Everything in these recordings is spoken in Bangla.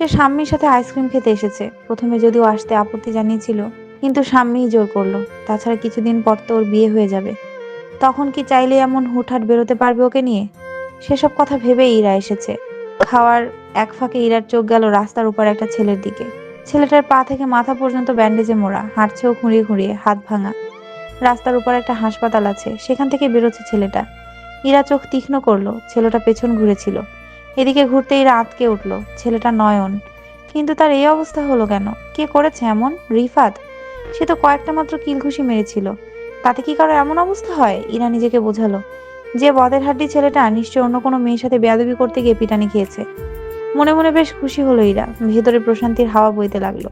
সে স্বামীর সাথে আইসক্রিম খেতে এসেছে। প্রথমে যদিও আসতে আপত্তি জানিয়েছিল, কিন্তু স্বামীই জোর করল। তাছাড়া কিছুদিন পর তো ওর বিয়ে হয়ে যাবে। তখন কি চাইলে এমন হুটহাট বেরোতে পারবে ওকে নিয়ে? সেসব কথা ভেবেই ইরা এসেছে। খাওয়ার এক ফাঁকে ইরার চোখ গেল রাস্তার উপর একটা ছেলের দিকে। ছেলেটার পা থেকে মাথা পর্যন্ত ব্যান্ডেজে মোড়া হাঁটছেও খুঁড়িয়ে খুঁড়িয়ে, হাত ভাঙা। রাস্তার উপর একটা হাসপাতাল আছে, সেখান থেকে বেরোচ্ছে ছেলেটা। ইরা চোখ তীক্ষ্ণ করল, ছেলেটা পেছন ঘুরেছিল। এদিকে ঘুরতে ইরা আটকে উঠল, ছেলেটা নয়ন। কিন্তু তার এই অবস্থা হলো কেন? কে করেছে এমন? রিফাত? সে তো কয়েকটা মাত্র কিলঘুষি মেরেছিল। তাতে কি কারও এমন অবস্থা হয়? ইরা নিজেকে বোঝালো। যে বদের হাড্ডি ছেলেটা নিশ্চয় অন্য কোনো মেয়ের সাথে বেয়াদবি করতে গিয়ে পিটানি খেয়েছে। মনে মনে বেশ খুশি হলো ইরা। ভেতরে প্রশান্তির হাওয়া বইতে লাগল।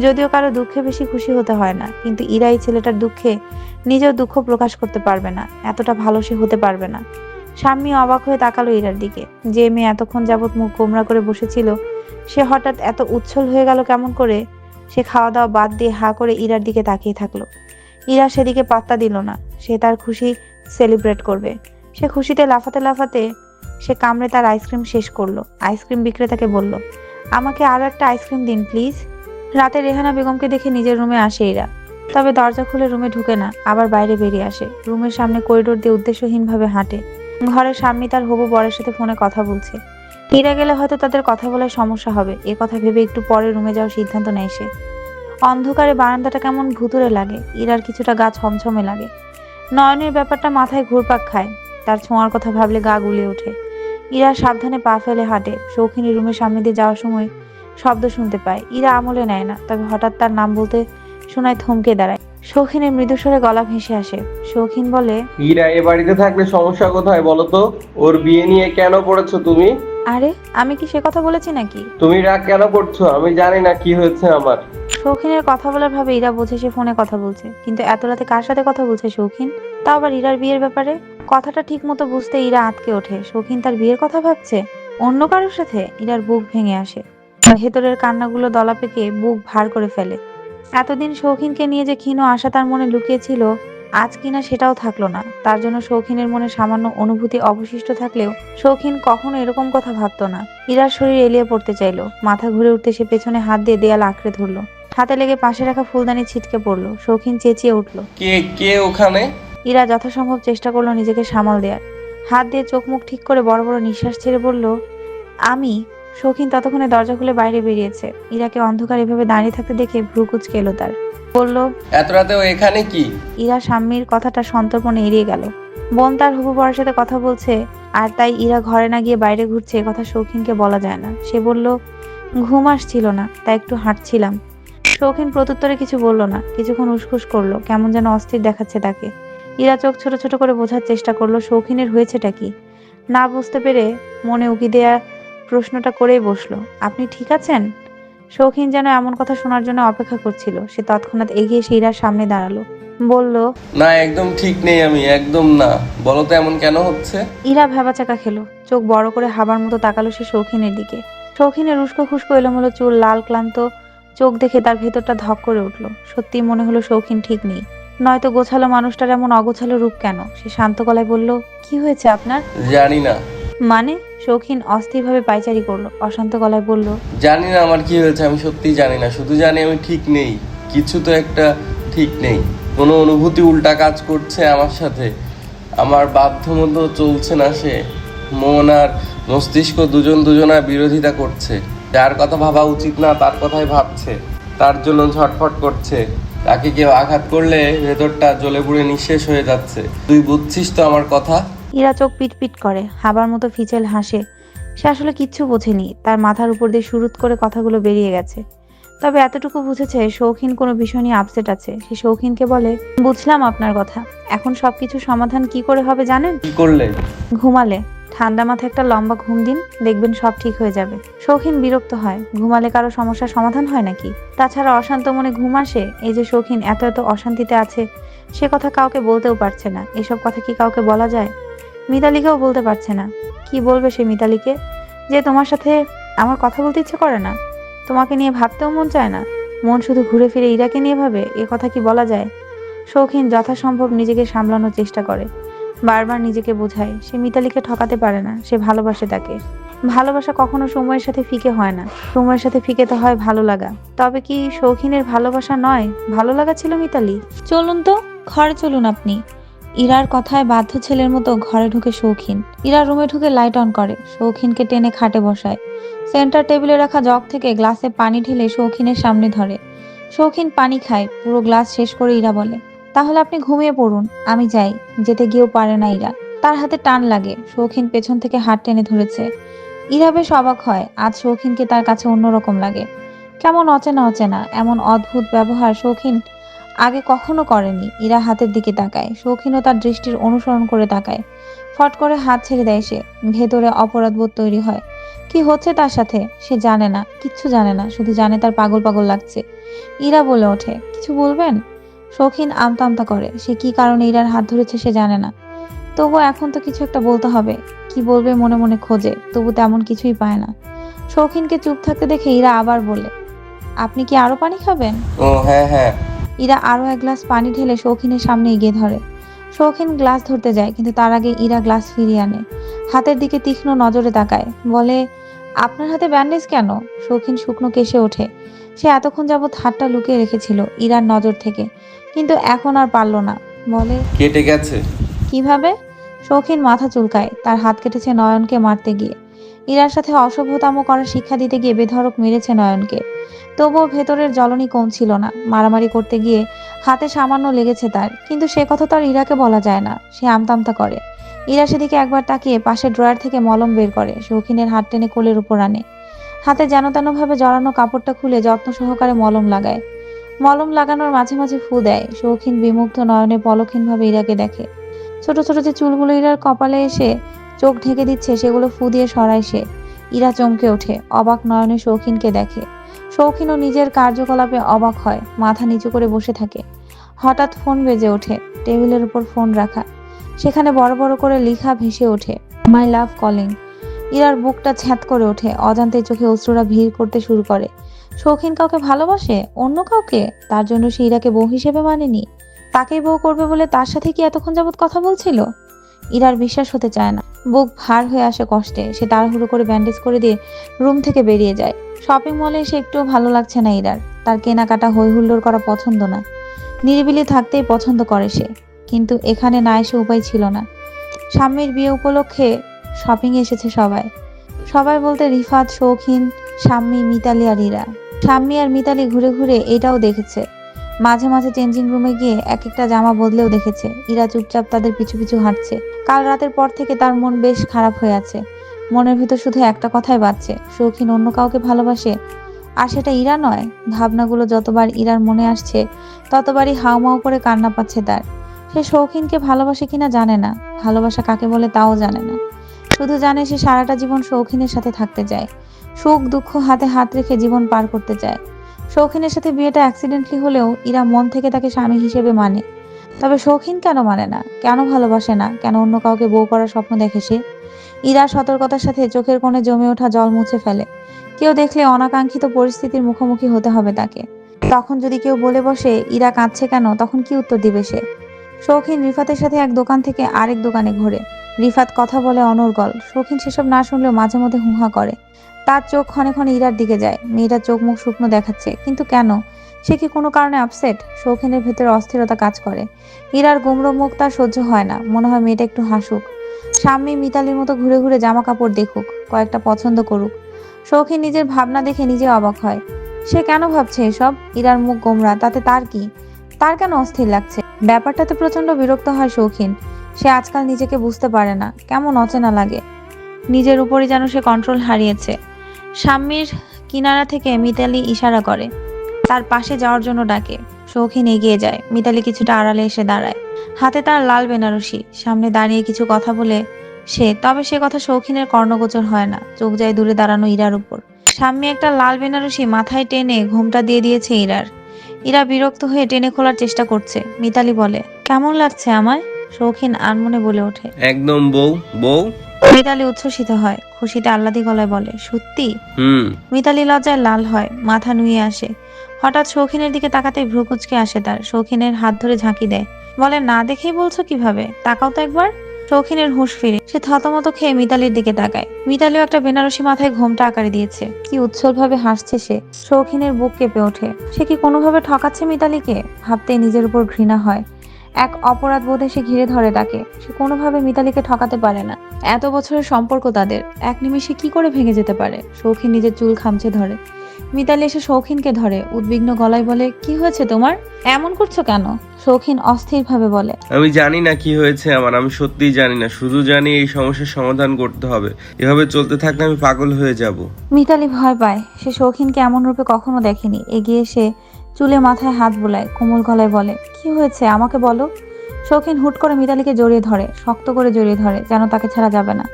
যদিও কারও দুঃখে বেশি খুশি হতে হয় না, কিন্তু ইরা এই ছেলেটার দুঃখে নিজেও দুঃখ প্রকাশ করতে পারবে না। এতটা ভালো সে হতে পারবে না। স্বামী অবাক হয়ে তাকালো ইরার দিকে। যে মেয়ে এতক্ষণ যাবৎ মুখ গোমরা করে বসেছিল, সে হঠাৎ এত উচ্ছল হয়ে গেল কেমন করে? সে খাওয়া দাওয়া বাদ দিয়ে হা করে ইরার দিকে তাকিয়ে থাকল। ইরা সেদিকে পাত্তা দিল না। সে তার খুশি সেলিব্রেট করবে। সে খুশিতে লাফাতে লাফাতে সে কামড়ে তার আইসক্রিম শেষ করল। আইসক্রিম বিক্রেতাকে বলল, আমাকে আরও একটা আইসক্রিম দিন, প্লিজ। রাতে রেহানা বেগমকে দেখে নিজের রুমে আসে ইরা। তবে দরজা খুলে রুমে ঢুকে না, আবার বাইরে বেরিয়ে আসে। রুমের সামনে করিডোর দিয়ে উদ্দেশ্যহীনভাবে হাঁটে। ঘরের সামনে তার হবু বরের সাথে ফোনে কথা বলছে। ইরা গেলে হয়তো তাদের কথা বলার সমস্যা হবে। এ কথা ভেবে একটু পরে রুমে যাওয়ার সিদ্ধান্ত নেয় সে। অন্ধকারে বারান্দাটা কেমন ভুতুরে লাগে। ইরার কিছুটা গা ছমছমে লাগে। নয়নের ব্যাপারটা মাথায় ঘুরপাক খায়। তার ছোঁয়ার কথা ভাবলে গা গুলিয়ে ওঠে। ইরা সাবধানে পা ফেলে হাঁটে। শৌখিনী রুমের সামনে দিয়ে যাওয়ার সময় শব্দ শুনতে পায়। ইরা আমলে নেয় না। তবে হঠাৎ তার নাম বলতে শোনায় থমকে দাঁড়ায়। শৌখিনের মৃদুস্বরে গলা ভেসে আসে। শৌখিন বলে হীরা এ বাড়িতে থাকলে সমস্যা কোথায় বলো তো? ওর বিয়ে নিয়ে কেন পড়েছো তুমি? আরে আমি কি সে কথা বলেছি নাকি? তুমি রাগ কেন করছ? আমি জানি না কি হয়েছে আমার। শৌখিনের কথা বলার ভাবে ইরা বোঝে সে ফোনে কথা বলছে। কিন্তু এত রাতে কার সাথে কথা বলছে শৌখিন? তাও আবার ইরার বিয়ের ব্যাপারে? কথাটা ঠিক মতো বুঝতে ইরা আটকে ওঠে। শৌখিন তার বিয়ের কথা ভাবছে? অন্য কারোর সাথে? ইরার বুক ভেঙে আসে। ভেতরের কান্নাগুলো দলা পেকে বুক ভার করে ফেলে। এতদিন শৌখিনকে নিয়ে যে ক্ষীণ আশা তার মনে লুকিয়েছিল আজ কিনা সেটাও থাকল না। তার জন্য শৌখিনের মনে সামান্য অনুভূতি অবশিষ্ট থাকলেও শৌখিন কখনো এরকম কথা ভাবতো না। ইরার শরীর এলিয়ে পড়তে চাইলো। মাথা ঘুরে উঠতে সে পেছনে হাত দিয়ে দেয়াল আঁকড়ে ধরলো। হাতে লেগে পাশে রাখা ফুলদানি ছিটকে পড়ল। শৌখিন চেঁচিয়ে উঠল। কে কে ওখানে? ইরা যথাসম্ভব চেষ্টা করল নিজেকে সামাল দেওয়ার হাত দিয়ে চোখ মুখ ঠিক করে বড় বড় নিঃশ্বাস ছেড়ে বলল আমি শৌখিন ততক্ষণে দরজা খুলে বাইরে বেরিয়েছে। ইরাকে অন্ধকার এভাবে দাঁড়িয়ে থাকতে দেখে ভ্রু কুচকে এলো তার। বলল এত রাতে ও এখানে কি? ইরা স্বামীর কথাটা সন্তর্পণে এড়িয়ে গেল। বোন তার হবু বরের সাথে কথা বলছে আর তাই ইরা ঘরে না গিয়ে বাইরে ঘুরছে এ কথা শৌখিনকে বলা যায় না। সে বলল ঘুম আসছিল না তাই একটু হাঁটছিলাম। শৌখিন প্রত্যুত্তরে কিছু বলল না কিছুক্ষণ উসখুস করল কেমন যেন অস্থির দেখাচ্ছে তাকে। ইরা চোখ ছোট ছোট করে বোঝার চেষ্টা করল শৌখিনের হয়েছেটা কি? না বুঝতে পেরে মনে উকি দেয়া প্রশ্নটা করেই বসল আপনি ঠিক আছেন? শৌখিন যেন এমন কথা শোনার জন্য অপেক্ষা করছিল। সে তৎক্ষণাৎ এগিয়ে এসে ইরার সামনে দাঁড়াল। বলল না একদম ঠিক নেই আমি একদম না। বলো তো এমন কেন হচ্ছে? ইরা ভেবাচাকা খেলো। চোখ বড় করে হাবার মতো তাকালো সে শৌখিনের দিকে। শৌখিনের উস্কো খুস্কো এলোমেলো চুল লাল ক্লান্ত চোখ দেখে তার ভেতরটা ধক করে উঠল। সত্যি মনে হলো শৌখিন ঠিক নেই। নয়তো গোছালো মানুষটার এমন অগোছালো রূপ কেন? সে শান্ত গলায় বলল কি হয়েছে আপনার? জানি না। মানে? শৌখিন অস্থিরভাবে পাইচারি করল। অশান্ত গলায় বলল, জানি না আমার কি হয়েছে, আমি সত্যিই জানি না। শুধু জানি আমি ঠিক নেই। কিছু তো একটা ঠিক নেই। কোনো অনুভূতি উল্টা কাজ করছে আমার সাথে। আমার বাধ্য মতো চলছে না সে। মন আর মস্তিষ্ক দুজন দুজনার বিরোধিতা করছে। যার কথা ভাবা উচিত না, তার কথাই ভাবছে। তার জন্য ঝটফট করছে। তাকে কেউ আঘাত করলে ভেতরটা জ্বলে পুড়ে নিঃশেষ হয়ে যাচ্ছে। তুই বুঝছিস তো আমার কথা? ইরা চোখ পিট পিট করে হাবার মতো ফিচেল হাসে। সে আসলে কিচ্ছু বোঝেনি তার মাথার উপর দিয়ে শুরুত করে কথাগুলো বেরিয়ে গেছে। তবে এতটুকু বুঝেছে শৌখিন কোনো বিষয় নিয়ে আপসেট আছে। সে শৌখিনকে বলে বুঝলাম আপনার কথা। এখন সবকিছু সমাধান কি করে হবে জানেন? কি করলে? ঘুমালে। ঠান্ডা মাথায় একটা লম্বা ঘুম দিন দেখবেন সব ঠিক হয়ে যাবে। শৌখিন বিরক্ত হয় ঘুমালে কারও সমস্যার সমাধান হয় নাকি? তাছাড়া অশান্ত মনে ঘুম আসে এই যে শৌখিন এত এত অশান্তিতে আছে সে কথা কাউকে বলতেও পারছে না। এসব কথা কি কাউকে বলা যায়? মিতালিকেও বলতে পারছে না। কি বলবে সে মিতালিকে? যে তোমার সাথে আমার কথা বলতে ইচ্ছে করে না। তোমাকে নিয়ে ভাবতেও মন চায় না। মন শুধু ঘুরে ফিরে ইরাকে নিয়ে ভাবে, এ কথা কি বলা যায়? শৌখিন যথাসম্ভব নিজেকে সামলানোর চেষ্টা করে। বারবার নিজেকে বোঝায়, সে মিতালিকে ঠকাতে পারে না, সে ভালোবাসে তাকে। ভালোবাসা কখনো সময়ের সাথে ফিকে হয় না। সময়ের সাথে ফিকে তো হয় ভালো লাগা। তবে কি শৌখিনের ভালোবাসা নয়? ভালো লাগা ছিল মিতালি? চলুন তো, ঘরে চলুন আপনি। ইরার কথায় বাধ্য ছেলের মতো ঘরে ঢুকে শৌখিন। ইরা রুমে ঢুকে লাইট অন করে, শৌখিনকে টেনে খাটে বসায়। সেন্টার টেবিলে রাখা জগ থেকে গ্লাসে পানি ঢেলে শৌখিনের সামনে ধরে। শৌখিন পানি খায়, পুরো গ্লাস শেষ করে ইরা বলে, তাহলে আপনি ঘুমিয়ে পড়ুন, আমি যাই, যেতে গিয়েও পারে না ইরা। তার হাতে টান লাগে, শৌখিন পেছন থেকে হাত টেনে ধরেছে। ইরা বেশ অবাক হয়, আজ শৌখিনকে তার কাছে অন্যরকম লাগে। কেমন অচেনা অচেনা, এমন অদ্ভুত ব্যবহার শৌখিন আগে কখনো করেনি। ইরা হাতের দিকে তাকায় শৌখিনও তার দৃষ্টির অনুসরণ করে তাকায়। ফট করে হাত ছেড়ে দেয় সে, ভেতরে অপরাধবোধ তৈরি হয়। কি হচ্ছে তার সাথে? সে জানে না, কিচ্ছু জানে না, শুধু জানে তার পাগল পাগল লাগছে। ইরা বলে ওঠে, কিছু বলবেন? শৌখিন আমতা আমতা করে, সে কি কারণে ইরার হাত ধরেছে সে জানে না। তবু এখন তো কিছু একটা বলতে হবে। কি বলবে মনে মনে খোঁজে, তবু তেমন কিছুই পায় না। শৌখিনকে চুপ থাকতে দেখে ইরা আবার বলে, আপনি কি আরও পানি খাবেন? ও হ্যাঁ হ্যাঁ। ইরা আরও এক গ্লাস পানি ঢেলে শৌখিনের সামনে এগিয়ে ধরে। শৌখিন গ্লাস ধরতে যায় কিন্তু তার আগে ইরা গ্লাস ফিরিয়ে আনে। হাতের দিকে তীক্ষ্ণ নজরে তাকায়। বলে আপনার হাতে ব্যান্ডেজ কেন? শৌখিন শুকনো কেসে ওঠে। সে এতক্ষণ যাবৎ হাতটা লুকিয়ে রেখেছিল ইরার নজর থেকে কিন্তু এখন আর পারল না। বলে কেটে গেছে। কীভাবে? শৌখিন মাথা চুলকায় তার হাত কেটেছে নয়নকে মারতে গিয়ে। ইরার সাথে অসভ্যতাম করার শিক্ষা দিতে গিয়ে বেধড়ক মেরেছে নয়নকে। তবুও ভেতরের জ্বলনি কমছিল না। মারামারি করতে গিয়ে হাতে সামান্য লেগেছে তার, কিন্তু সে কথা তো আর ইরাকে বলা যায় না। সে আমতামতা করে। ইরা সেদিকে একবার তাকিয়ে পাশে ড্রয়ার থেকে মলম বের করে। শৌখিনের হাত টেনে কোলের উপর আনে। হাতে যেন তেনভাবে জড়ানো কাপড়টা খুলে যত্ন সহকারে মলম লাগায়। মলম লাগানোর মাঝে মাঝে ফু দেয়। শৌখিন বিমুগ্ধ নয়নে পলক্ষীনভাবে ইরাকে দেখে। ছোট ছোট যে চুলগুলো ইরার কপালে এসে চোখ ঢেকে দিচ্ছে, সেগুলো ফু দিয়ে সরায় সে। ইরা চমকে ওঠে, অবাক নয়নে শৌখিনকে দেখে। শৌখিনও নিজের কার্যকলাপে অবাক হয়, মাথা নিচু করে বসে থাকে। হঠাৎ ফোন বেজে ওঠে, টেবিলের উপর ফোন রাখা। সেখানে বড় বড় করে লিখা ভেসে ওঠে মাই লাভ কলিং ইরার বুকটা ছ্যাঁত করে ওঠে, অজান্তে চোখে অশ্রুরা ভিড় করতে শুরু করে। শৌখিন কাউকে ভালোবাসে? অন্য কাউকে? তার জন্য সে ইরাকে বউ হিসেবে মানেনি। তাকেই বউ করবে বলে তার সাথে কি এতক্ষণ যাবৎ কথা বলছিল? ইরার বিশ্বাস হতে চায় না। বুক ভার হয়ে আসে কষ্টে। সে তাড়াহুড়ো করে ব্যান্ডেজ করে দিয়ে রুম থেকে বেরিয়ে যায়। শপিং মলে সে একটুও ভালো লাগছে না ইরার। তার কেনাকাটা হই হুল্লোড় করা পছন্দ না। নিরিবিলি থাকতেই পছন্দ করে সে। কিন্তু এখানে না এসে উপায় ছিল না। স্বামীর বিয়ে উপলক্ষে শপিং এসেছে সবাই। সবাই বলতে রিফাত, শৌখিন, স্বামী, মিতালি আর ইরা। স্বামী আর মিতালি ঘুরে ঘুরে এটাও দেখেছে। মাঝে মাঝে চেঞ্জিং রুমে গিয়ে এক একটা জামা বদলেও দেখেছে। ইরা চুপচাপ তাদের পিছু পিছু হাঁটছে। কাল রাতের পর থেকে তার মন বেশ খারাপ হয়ে আছে। মনের ভিতর শুধু একটা কথাই বাজছে, শৌখিন অন্য কাউকে ভালোবাসে? আর সেটা ইরা নয়, ভাবনাগুলো যতবার ইরার মনে আসছে, ততবারই হাউমাউ করে কান্না পাচ্ছে তার। সে শৌখিনকে ভালোবাসে কিনা জানে না, ভালোবাসা কাকে বলে তাও জানে না। শুধু জানে সে সারাটা জীবন শৌখিনের সাথে থাকতে চায়। সুখ দুঃখ হাতে হাত রেখে জীবন পার করতে চায়। শৌখিনের সাথে বিয়েটা অ্যাক্সিডেন্টলি হলেও ইরা মন থেকে তাকে স্বামী হিসেবে মানে। তবে শৌখিন কেন মানে না? কেন ভালোবাসে না? কেন অন্য কাউকে বউ করার স্বপ্ন দেখে সে? ইরা সতর্কতার সাথে চোখের কোণে জমে ওঠা জল মুছে ফেলে। কেউ দেখলে অনাকাঙ্ক্ষিত পরিস্থিতির মুখোমুখি হতে হবে তাকে। তখন যদি কেউ বলে বসে, ইরা কাঁদছে কেন? তখন কি উত্তর দিবে সে? শৌখিন রিফাতের সাথে এক দোকান থেকে আরেক দোকানে ঘোরে। রিফাত কথা বলে অনর্গল। শৌখিন সেসব না শুনলেও মাঝে মধ্যে হুহা করে। তার চোখ ক্ষণে ক্ষণে ইরার দিকে যায়। মেয়েটার চোখ মুখ শুকনো দেখাচ্ছে। কিন্তু কেন? সে কি কোনো কারণে আপসেট শৌখিনের ভেতরে অস্থিরতা কাজ করে। ইরার গুমড়ো মুখ তার সহ্য হয় না। মনে হয় মেয়েটা একটু হাসুক। স্বামী মিতালির মতো ঘুরে ঘুরে জামা কাপড় দেখুক, কয়েকটা পছন্দ করুক। শৌখিন নিজের ভাবনা দেখে নিজে অবাক হয়। সে কেন ভাবছে এসব? ইরার মুখ গোমরা তাতে তার কি? তার কেন অস্থির লাগছে? ব্যাপারটাতে প্রচণ্ড বিরক্ত হয় শৌখিন। সে আজকাল নিজেকে বুঝতে পারে না। কেমন অচেনা লাগে। নিজের উপরই যেন সে কন্ট্রোল হারিয়েছে। স্বামীর কিনারা থেকে মিতালি ইশারা করে। তার পাশে যাওয়ার জন্য ডাকে। শৌখিন এগিয়ে যায়। মিতালি কিছুটা আড়ালে এসে দাঁড়ায়। হাতে তার লাল বেনারসি। সামনে দাঁড়িয়ে কিছু কথা বলে সে, তবে সে কথা শৌখিনের কর্ণগোচর হয় না। চোখ যায় দূরে দাঁড়ানো ইরার উপর। স্বামী একটা লাল বেনারসি মাথায় টেনে ঘোমটা দিয়ে দিয়েছে ইরার। ইরা বিরক্ত হয়ে টেনে খোলার চেষ্টা করছে। মিতালি বলে, কেমন লাগছে আমায়? শৌখিন আনমনে বলে ওঠে। একদম বউ বউ। মিতালি উচ্ছ্বসিত হয় খুশিতে আহ্লাদি গলায় বলে সত্যি? হুম। মিতালি লজ্জায় লাল হয় মাথা নুয়ে আসে। হঠাৎ শৌখিনের দিকে তাকাতে ভ্রুকুচকে আসে তার। শৌখিনের হাত ধরে ঝাঁকি দেয়। বলে না দেখেই বলছো কীভাবে? তাকাও তো একবার। শৌখিনের হুঁশ ফিরে। সে থতমত খেয়ে মিতালির দিকে তাকায়। মিতালিও একটা বেনারসি মাথায় ঘোমটা আকারে দিয়েছে। কি উচ্ছল ভাবে হাসছে সে। শৌখিনের বুক কেঁপে ওঠে। সে কি কোনোভাবে ঠকাচ্ছে মিতালিকে? ভাবতেই নিজের উপর ঘৃণা হয়। এক অপরাধ বোধে সে ঘিরে ধরে তাকে। সে কোনোভাবে মিতালিকে ঠকাতে পারে না। এত বছরের সম্পর্ক তাদের। এক নিমিষে কি করে ভেঙে যেতে পারে? শৌখিন নিজের চুল খামচে ধরে। মিতালি এসে শৌখিনকে ধরে। উদ্বিগ্ন গলায় বলে কি হয়েছে তোমার? এমন করছ কেন? শৌখিন অস্থিরভাবে বলে আমি জানি না কি হয়েছে আমার। আমি সত্যিই জানি না। শুধু জানি এই সমস্যার সমাধান করতে হবে। এভাবে চলতে থাকলে আমি পাগল হয়ে যাব। মিতালি ভয় পায়। সে শৌখিনকে এমন রূপে কখনো দেখেনি। এগিয়ে এসে চুলে মাথায় হাত বুলায় কোমল গলায় বলে কি হয়েছে? আমাকে বলো। শৌখিন হুট করে মিতালিকে জড়িয়ে ধরে শক্ত করে জড়িয়ে ধরে যেন তাকে ছাড়া যাবে না।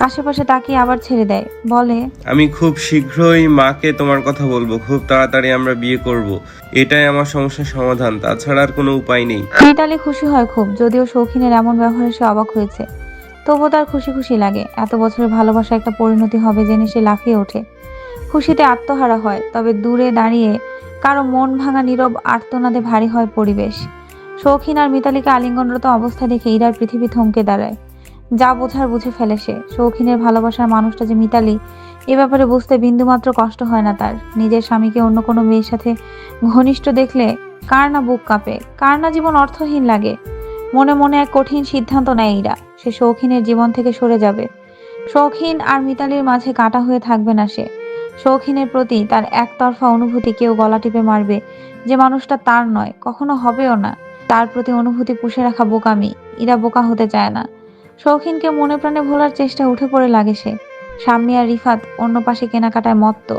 আশেপাশে তাকিয়ে আবার ছেড়ে দেয় বলে আমি খুব শীঘ্রই মাকে তোমার কথা বলব খুব তাড়াতাড়ি আমরা বিয়ে করব। এটাই আমার সমস্যার সমাধান তাছাড়া আর কোনো উপায় নেই। মিতালি খুশি হয় খুব যদিও শৌখিনের এমন ব্যবহারে সে অবাক হয়েছে। তবুও তার খুশি খুশি লাগে এত বছরের ভালোবাসা একটা পরিণতি হবে জেনে সে লাফিয়ে ওঠে। খুশিতে আত্মহারা হয় তবে দূরে দাঁড়িয়ে কারও মন ভাঙা নীরব আর্তনাদে ভারী হয় পরিবেশ। শৌখিন আর মিতালিকে আলিঙ্গনরত অবস্থা দেখে ইরার পৃথিবী থমকে দাঁড়ায়। যা বোঝার বুঝে ফেলে সে। শৌখিনের ভালোবাসার মানুষটা যে মিতালি, এ ব্যাপারে বুঝতে বিন্দুমাত্র কষ্ট হয় না তার। নিজের স্বামীকে অন্য কোনো মেয়ের সাথে ঘনিষ্ঠ দেখলে কার না বুক কাঁপে, কার না জীবন অর্থহীন লাগে? মনে মনে এক কঠিন সিদ্ধান্ত নেয় ইরা। সে শৌখিনের জীবন থেকে সরে যাবে। শৌখিন আর মিতালির মাঝে কাটা হয়ে থাকবে না সে। শৌখিনের প্রতি তার একতরফা অনুভূতি কেউ গলা টিপে মারবে। যে মানুষটা তার নয়, কখনো হবেও না। তার প্রতি অনুভূতি পুষে রাখা বোকামি, ইরা বোকা হতে চায় না। শৌখিনকে মনে প্রাণে ভোলার চেষ্টা উঠে পড়ে লাগে সে। শাম্মী আর রিফাত অন্য পাশে কেনাকাটায় মত্ত।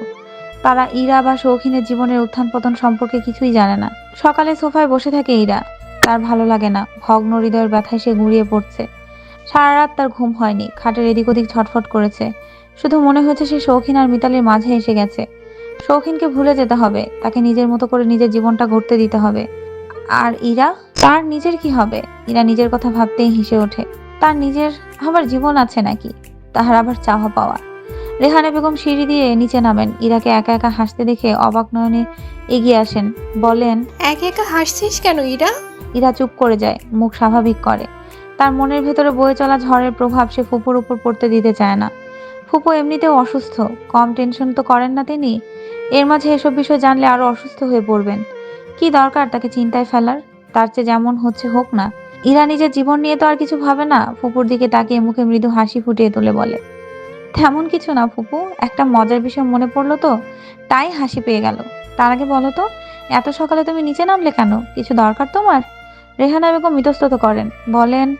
তারা ইরা বা শৌখিনের জীবনের উত্থান পতন সম্পর্কে কিছুই জানে না। সকালে সোফায় বসে থাকে ইরা। তার ভালো লাগে না, ভগ্ন হৃদয়ের ব্যথায় সে ঘুরিয়ে পড়ছে। সারা রাত তার ঘুম হয়নি, খাটের এদিক ওদিক ছটফট করেছে। শুধু মনে হয়েছে সে শৌখিন আর মিতালির মাঝে এসে গেছে। শৌখিনকে ভুলে যেতে হবে তাকে নিজের মতো করে নিজের জীবনটা গড়তে দিতে হবে। আর ইরা তার নিজের কি হবে? ইরা নিজের কথা ভাবতেই হেসে ওঠে। তার নিজের আবার জীবন আছে নাকি? তাহার আবার চাওয়া পাওয়া। রেহানা বেগম সিঁড়ি দিয়ে নিচে নামেন। ইরাকে একা একা হাসতে দেখে অবাক নয়নে এগিয়ে আসেন। বলেন একা একা হাসছিস কেন ইরা? ইরা চুপ করে যায় মুখ স্বাভাবিক করে। তার মনের ভেতরে বয়ে চলা ঝড়ের প্রভাব সে ফুপুর উপর পড়তে দিতে চায় না। ফুপু এমনিতেও অসুস্থ। কম টেনশন তো করেন না তিনি। এর মাঝে এসব বিষয় জানলে আরও অসুস্থ হয়ে পড়বেন। কি দরকার তাকে চিন্তায় ফেলার? তার চেয়ে যেমন হচ্ছে হোক না। ইরা নিজের জীবন নিয়ে তো আর কিছু ভাবে না। ফুপুর দিকে তাকিয়ে মুখে মৃদু হাসি ফুটিয়ে তুলে বলে। তেমন কিছু না ফুপু, একটা মজার বিষয় মনে পড়ল তো। তাই হাসি পেয়ে গেল। তার আগে বলো তো, এত সকালে তুমি নিচে নামলে কেন? কিছু দরকার তোমার? রেহানা বেগম ইতস্তত করেন। বলেন